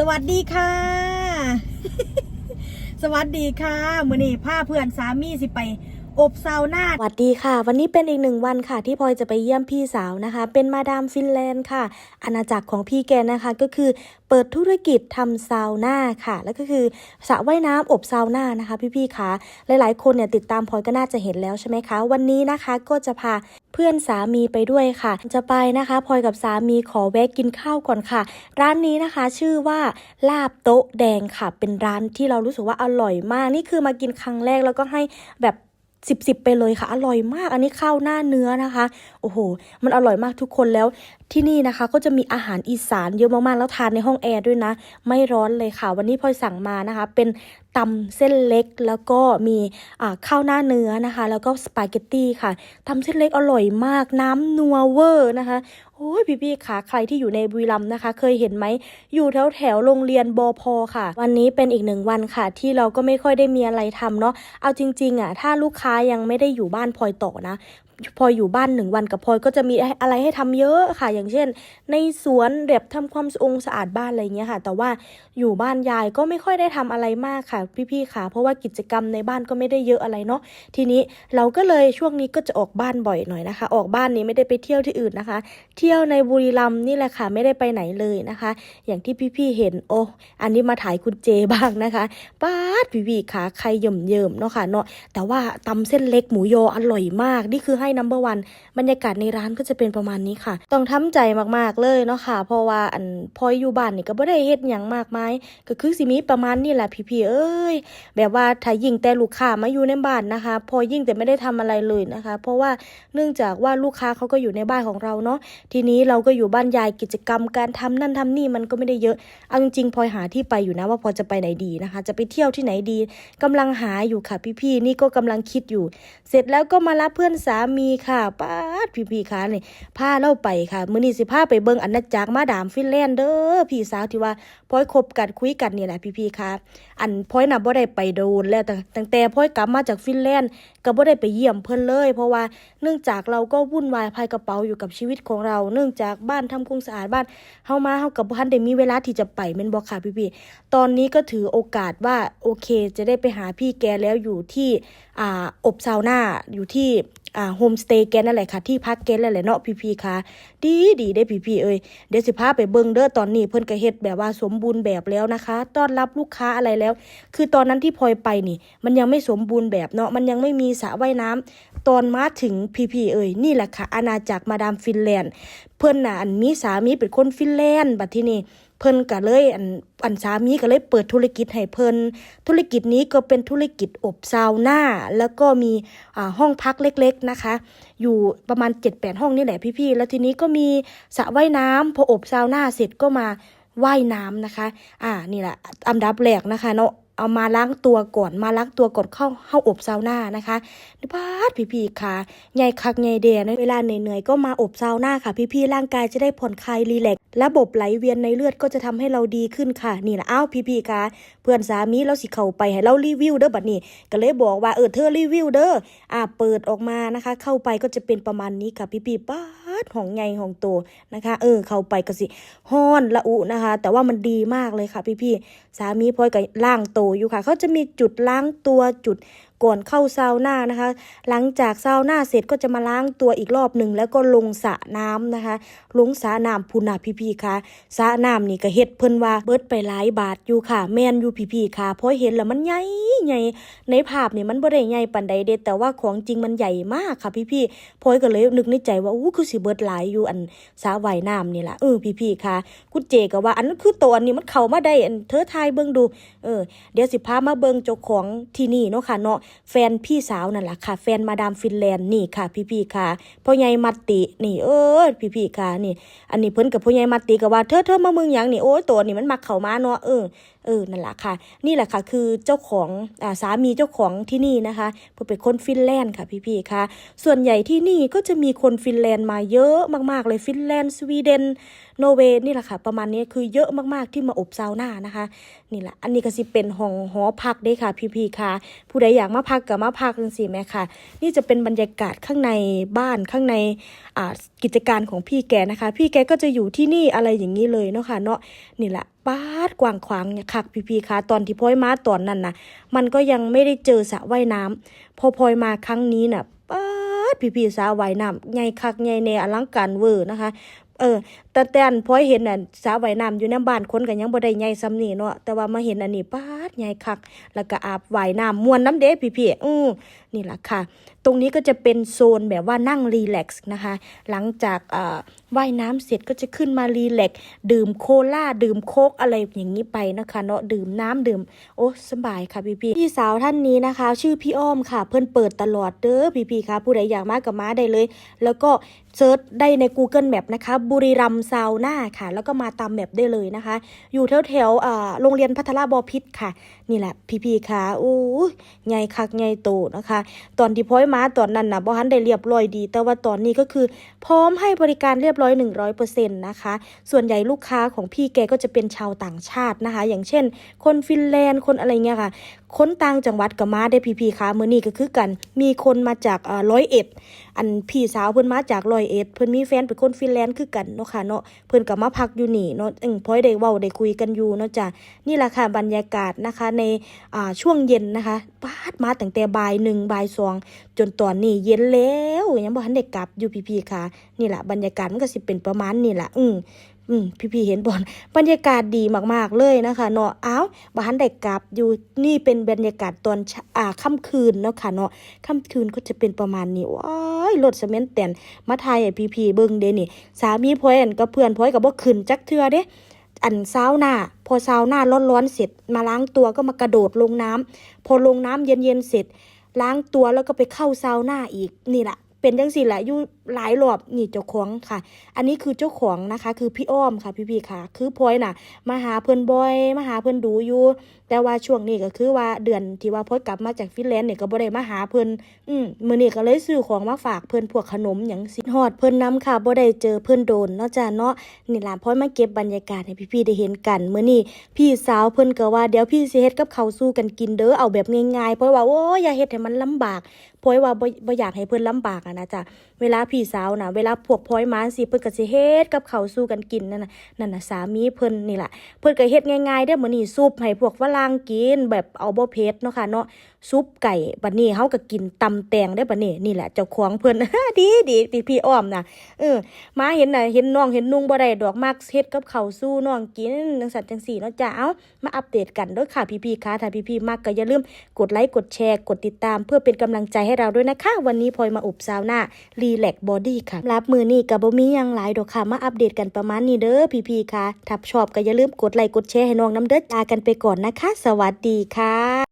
สวัสดีค่ะ สวัสดีค่ะมือนี้พาเพื่อนสามีสิไป อบซาวน่าสวัสดีค่ะ วันนี้เป็นอีกหนึ่งวันค่ะ ที่พลอยจะไปเยี่ยมพี่สาวนะคะ เป็นมาดามฟินแลนด์ค่ะ อาณาจักรของพี่แกนะคะก็คือเปิดธุรกิจทำซาวน่าค่ะ แล้วก็คือสระว่ายน้ำอบซาวน่านะคะ พี่ๆคะหลายๆ คนเนี่ยติดตามพลอยก็น่าจะเห็นแล้วใช่ไหมคะ วันนี้นะคะก็จะพา พื่อนสามีไปด้วยค่ะ จะไปนะคะพลอยกับสามีขอแวะกินข้าวก่อนค่ะ ร้านนี้นะคะชื่อว่าลาบโต๊ะแดงค่ะ เป็นร้านที่เรารู้สึกว่าอร่อยมาก นี่คือมากินครั้งแรกแล้วก็ให้แบบสิบสิบไปเลยค่ะ อร่อยมากอันนี้ข้าวหน้าเนื้อนะคะ โอ้โห มันอร่อยมากทุกคนแล้ว ที่นี่นะคะก็จะมีอาหารอีสานเยอะมากๆแล้วทานในห้องแอร์ด้วยนะ ไม่ร้อนเลยค่ะ วันนี้พลอยสั่งมานะคะ เป็นตำเส้นเล็กแล้วก็มีข้าวหน้าเนื้อนะคะ แล้วก็สปาเกตตี้ค่ะตำเส้นเล็กอร่อยมากน้ำนัวเวอร์นะคะโอ้ยพี่ๆค่ะใครที่อยู่ในบุรีรัมย์นะคะ เคยเห็นไหมอยู่แถวแถวโรงเรียนบอพอค่ะ วันนี้เป็นอีกหนึ่งวันค่ะ ที่เราก็ไม่ค่อยได้มีอะไรทำเนาะเอาจริง ๆอะถ้าลูกค้ายังไม่ได้อยู่บ้านพลอยต่อนะ พลอยอยู่บ้านหนึ่งวันกับพลอยก็จะมีอะไรให้ทำเยอะค่ะ อย่างเช่น ในสวนแบบทำความสะองสะอาดบ้านอะไรเงี้ยค่ะ แต่ว่าอยู่บ้านยายก็ไม่ค่อยได้ทำอะไรมากค่ะ พี่ๆค่ะ เพราะว่ากิจกรรมในบ้านก็ไม่ได้เยอะอะไรเนาะทีนี้เราก็เลยช่วงนี้ก็จะออกบ้านบ่อยหน่อยนะคะ ออกบ้านนี้ไม่ได้ไปเที่ยวที่อื่นนะคะ เที่ยวในบุรีรัมย์นี่แหละค่ะ ไม่ได้ไปไหนเลยนะคะ อย่างที่พี่ๆเห็นโอ้อันนี้มาถ่ายคุณเจบ้างนะคะป้าดพี่ๆค่ะใครเยิ่มเยิ่มเนาะค่ะเนาะแต่ว่าตำเส้นเล็กหมูยออร่อยมากนี่คือให้นัมเบอร์วันบรรยากาศในร้านก็จะเป็นประมาณนี้ค่ะ ต้องทำใจมากๆเลยเนาะค่ะ เพราะว่าอันพอยอยู่บ้านนี่ก็บ่ได้เฮ็ดหยังมากมายก็คือสิมีประมาณนี้แหละพี่ๆเอ้ยแบบว่าถ้ายิ่งแต่ลูกค้ามาอยู่ในบ้านนะคะ พอยิ่งแต่ไม่ได้ทำอะไรเลยนะคะ เพราะว่าเนื่องจากว่าลูกค้าเขาก็อยู่ในบ้านของเราเนาะทีนี้เราก็อยู่บ้านยายกิจกรรมการทำนั่นทำนี่มันก็ไม่ได้เยอะเอาจริงๆพลอยหาที่ไปอยู่นะว่าพอจะไปไหนดีนะคะ จะไปเที่ยวที่ไหนดีกำลังหาอยู่ค่ะพี่ๆนี่ก็กำลังคิดอยู่ เสร็จแล้วก็มารับเพื่อนสามีมีค่ะป้าดพี่ๆค่ะนี่พาเราไปค่ะ มื้อนี้สิพาไปเบิ่งอาณาจักรมาดามฟินแลนด์เด้อพี่สาวที่ว่า พอยคบกันคุยกันนี่แหละพี่ๆค่ะ อันพอยน่ะบ่ได้ไปโดนแล้วแต่ตั้งแต่พอยกลับมาจากฟินแลนด์ก็บ่ได้ไปเยี่ยมเพิ่นเลย เพราะว่าเนื่องจากเราก็วุ่นวายภายกระเป๋าอยู่กับชีวิตของเรา เนื่องจากบ้านทำความสะอาดบ้านเฮามาเฮากับบ่ทันได้มีเวลาที่จะไปแม่นบ่ค่ะพี่ๆตอนนี้ก็ถือโอกาสว่าโอเค จะได้ไปหาพี่แกแล้วอยู่ที่อ่าอบซาวน่าอยู่ที่อ่าโฮมสเตย์แกนั่นแหละค่ะ ที่พักแกนั่นแหละเนาะพี่ๆค่ะ ดีดีได้พี่ๆเอ้ยเดี๋ยวสิพาไปเบิ่งเด้อตอนนี้เพิ่นก็เฮ็ดแบบว่าสมบูรณ์แบบแล้วนะคะ ต้อนรับลูกค้าอะไรแล้ว คือตอนนั้นที่พลอยไปนี่ มันยังไม่สมบูรณ์แบบเนาะมันยังไม่มีสระว่ายน้ำตอนมาถึงพี่ๆเอ้ยนี่แหละค่ะอาณาจักรมาดามฟินแลนด์ เพิ่นน่ะอันมีสามีเป็นคนฟินแลนด์บัดที่นี่เพิ่นก็เลยอันอันสามีก็เลยเปิดธุรกิจให้เพิ่นธุรกิจนี้ก็เป็นธุรกิจอบซาวน่าแล้วก็มีอ่าห้องพักเล็กๆนะคะ อยู่ประมาณ 7-8 ห้องนี่แหละพี่ๆแล้วทีนี้ก็มีสระว่ายน้ำพออบซาวน่าเสร็จก็มา ว่ายน้ำนะคะ อ่า นี่แหละอันดับแรกนะคะเนาะเอามาล้างตัวก่อนมาล้างตัวก่อนเข้าเข้าอบซาวน่านะคะนี่พาดพี่ๆค่ะใหญ่คักใหญ่เดนะเวลาเหนื่อยๆก็มาอบซาวน่าค่ะ พี่ๆร่างกายจะได้ผ่อนคลายรีแลกระบบไหลเวียนในเลือดก็จะทำให้เราดีขึ้นค่ะ นี่แหละอ้าวพี่ๆค่ะ เพื่อนสามีเราสิเข้าไปให้เรารีวิวเด้อบัดนี้ ก็เลยบอกว่าเออเธอรีวิวเด้ออ่าเปิดออกมานะคะ เข้าไปก็จะเป็นประมาณนี้ค่ะพี่ๆป้า ดของใหญ่ของโตนะคะ เออ เข้าไปก็สิฮ้อนละอุนะคะ แต่ว่ามันดีมากเลยค่ะพี่ๆสามีพลอยกับล้างโตอยู่ค่ะ เขาจะมีจุดล้างตัวจุด ก่อนเข้าซาวน่านะคะ หลังจากซาวน่าเสร็จก็จะมาล้างตัวอีกรอบหนึ่งแล้วก็ลงสระน้ำนะคะ ลงสระน้ำพูนาพี่ๆค่ะสระน้ำนี่ก็เฮ็ดเพิ่นว่าเบิดไปหลายบาทอยู่ค่ะ แมนอยู่พี่ๆค่ะเพราะเห็นแล้วมันใหญ่ใหญ่ในภาพนี่มันบ่ได้ใหญ่ปานใดเด้แต่ว่าของจริงมันใหญ่มากค่ะพี่ๆพอยก็เลยนึกในใจว่าอู้คือสิเบิดหลายอยู่อันสระว่ายน้ำนี่ล่ะเออพี่ๆค่ะคุณเจก็ว่าอันนั้นคือตัวอันนี้มันเข้ามาได้อันเธอทายเบิ่งดูเออเดี๋ยวสิพามาเบิ่งเจ้าของที่นี่เนาะค่ะเนาะแฟนพี่สาวนั่นแหละค่ะ แฟนมาดามฟินแลนด์นี่ค่ะ พี่ๆค่ะพ่อใหญ่มัตตินี่เออพี่ๆค่ะนี่ อันนี้เพิ่นกับพ่อใหญ่มัตติก็ว่าเธอเธอมาเมืองหยังนี่โอ้ยตัวนี่มันมักเข้ามาเนาะเออ เออนั่นแหละค่ะ นี่แหละค่ะคือเจ้าของอาสามีเจ้าของที่นี่นะคะเพิ่นเป็นคนฟินแลนด์ค่ะพี่ๆค่ะ ส่วนใหญ่ที่นี่ก็จะมีคนฟินแลนด์มาเยอะมากๆเลยฟินแลนด์สวีเดนโนเวย์นี่แหละค่ะ ประมาณนี้คือเยอะมากๆที่มาอบซาวน่านะคะ นี่แหละ อันนี้ก็สิเป็นห้องหอพักเด้ค่ะ พี่ๆค่ะ ผู้ใดอยากมาพักก็มาพักจังซี่แม่ค่ะ นี่จะเป็นบรรยากาศข้างในบ้านข้างในกิจการของพี่แกนะคะ พี่แกก็จะอยู่ที่นี่อะไรอย่างนี้เลยเนาะค่ะเนาะนี่แหละ ปาดกว้างขวางเนี่ยคักพี่ๆค่ะตอนที่พลอยมาตอนนั้นนะมันก็ยังไม่ได้เจอสระว่ายน้ำพอพลอยมาครั้งนี้น่ะปาดพี่ๆสระว่ายน้ำใหญ่คักใหญ่แนอลังการเวอร์นะคะเออแต่แต่นพอยเห็นน่ะสระว่ายน้ำอยู่ในบ้านคนก็ยังบ่ได้ใหญ่ซ้ำนี่เนาะแต่ว่ามาเห็นอันนี้ปาดใหญ่คัก แล้วก็อาบว่ายน้ำมวนน้ำเด้พี่ๆอือนี่แหละค่ะ ตรงนี้ก็จะเป็นโซนแบบว่านั่งรีแลกซ์นะคะ หลังจากเอ่อว่ายน้ำเสร็จก็จะขึ้นมารีแลกดื่มโคลาดื่มโคกอะไรอย่างนี้ไปนะคะ เนาะดื่มน้ำดื่ม โอ้สบายค่ะพี่พี่พี่สาวท่านนี้นะคะ ชื่อพี่อ้อมค่ะ เพิ่อนเปิดตลอดเด้อพี่พี่ค่ะ ผู้ใดอยากมากับมาได้เลย แล้วก็เซิร์ชได้ใน Google Map นะคะ บุรีรัมย์ซาวน่าค่ะ แล้วก็มาตามแมปได้เลยนะคะ อยู่แถวแถวโรงเรียนพัทรบอพิษค่ะ นี่แหละพี่พี่ค่ะโอ้ยใหญ่คักใหญ่โตนะคะ ตอนที่พ้อยมาตอนนั้นนะบ่ทันได้เรียบร้อยดี แต่ว่าตอนนี้ก็คือพร้อมให้บริการเรียบร้อย 100%นะคะ ส่วนใหญ่ลูกค้าของพี่แกก็จะเป็นชาวต่างชาตินะคะ อย่างเช่น คนฟินแลนด์คนอะไรเงี้ยค่ะ คนต่างจังหวัดก็มาได้พี่พี่ๆค่ะมื้อนี้ก็คือกัน มีคนมาจากอ่อร้อยเอ็ด อันพี่สาวเพิ่นมาจากรอยเอ็ดเพิ่นมีแฟนเป็นคนฟินแลนด์คือกันเนาะค่ะเนาะเพิ่นก็มาพักอยู่นี่เนาะอึ้งพอยได้เว้าได้คุยกันอยู่เนาะจ้ะนี่แหละค่ะบรรยากาศนะคะในอ่าช่วงเย็นนะคะปาดมาตั้งแต่บ่ายหนึ่งบ่ายสองจนตอนนี้เย็นแล้วยังบ่ทันได้กลับอยู่พี่ๆค่ะ นี่แหละบรรยากาศมันก็สิเป็นประมาณนี่แหละอืม อืมพี่ๆเห็นบอลบรรยากาศดีมากๆเลยนะคะเนาะอ้าวบ่ทันได้กลับอยู่นี่เป็นบรรยากาศตอนอ่าค่ำคืนเนาะค่ะเนาะค่ำคืนก็จะเป็นประมาณนี้ว้ายรถสเมนแตนมาไทยให้พี่ๆเบิ่งเด้นี่ สามีพอยอันกับเพื่อนพอยก็บ่ขึ้นจักเทือเด้อันซาวหน้า พอซาวหน้าร้อนๆเสร็จ มาล้างตัวก็มากระโดดลงน้ำพอลงน้ำเย็นๆเสร็จ ล้างตัวแล้วก็ไปเข้าซาวหน้าอีกนี่แหละ เป็นจังสี่แหละอยู่หลายรอบนี่เจ้าของค่ะ อันนี้คือเจ้าของนะคะ คือพี่อ้อมค่ะพี่ๆค่ะ คือพลอยน่ะมาหาเพิ่อนบอยมาหาเพิ่อนดูอยู่ แต่ว่าช่วงนี้ก็คือว่าเดือนที่ว่าพลอยกลับมาจากฟินแลนด์เนี่ยก็บ่ได้มาหาเพิ่นอืมมื้อนี้ก็เลยซื้อของมาฝากเพิ่อนพวกขนมหยังสิฮอดเพิ่อนนํค่ะบ่ได้เจอเพิ่อนโดนเนาะจ้าเนาะนี่ล่ะพลอยมาเก็บบรรยากาศให้พี่ๆได้เห็นกันมื้อนี้พี่สาวเพิ่อนก็ว่าเดี๋ยวพี่สิเฮ็ดกับเขาสู้กันกินเด้อเอาแบบง่ายๆเพราะว่าโอ้ยอย่าเฮ็ดให้มันลำบากพลอยว่าบ่บ่อยากให้เพิ่อนลำบากอะนะจ้ะเวลาพี่สาวนะเวลาพวกพลอยมาสิเพิ่นก็สิเฮ็ดกับเขาสู้กันกินนั่นน่ะนั่นน่ะสามีเพิ่นนี่แหละเพิ่นก็เฮ็ดง่ายๆเด้อมื้อนี้ซุปให้พวกฝรั่งกินแบบเอาบ่เผ็ดเนาะค่ะเนาะซุปไก่บัดนี้เฮาก็กินตำแตงได้บัดนี้นี่แหละเจ้าของเพิ่น ดีดีพี่พี่อ้อมน่ะเออมาเห็นน่ะเห็นน้องเห็นนุ่งบ่ได้ดอกมักเฮ็ดกับเขาสู้น้องกินจังซั่นจังซี่เนาะจ้าเอ้ามาอัปเดตกันเด้อค่ะพี่ๆค่ะถ้าพี่ๆมักก็อย่าลืมกดไลค์กดแชร์กดติดตาม เพื่อเป็นกำลังใจให้เราด้วยนะคะ วันนี้พลอยมาอบซาวน่ารีแลกบอดี้ค่ะรับมือนี้กับ่มียังหลายดอกค่ะ มาอัปเดตกันประมาณนี้เด้อพี่ๆค่ะถ้าชอบก็อย่าลืมกดไลค์กดแชร์ให้น้องน้ำเด้อจากันไปก่อนนะคะ สวัสดีค่ะ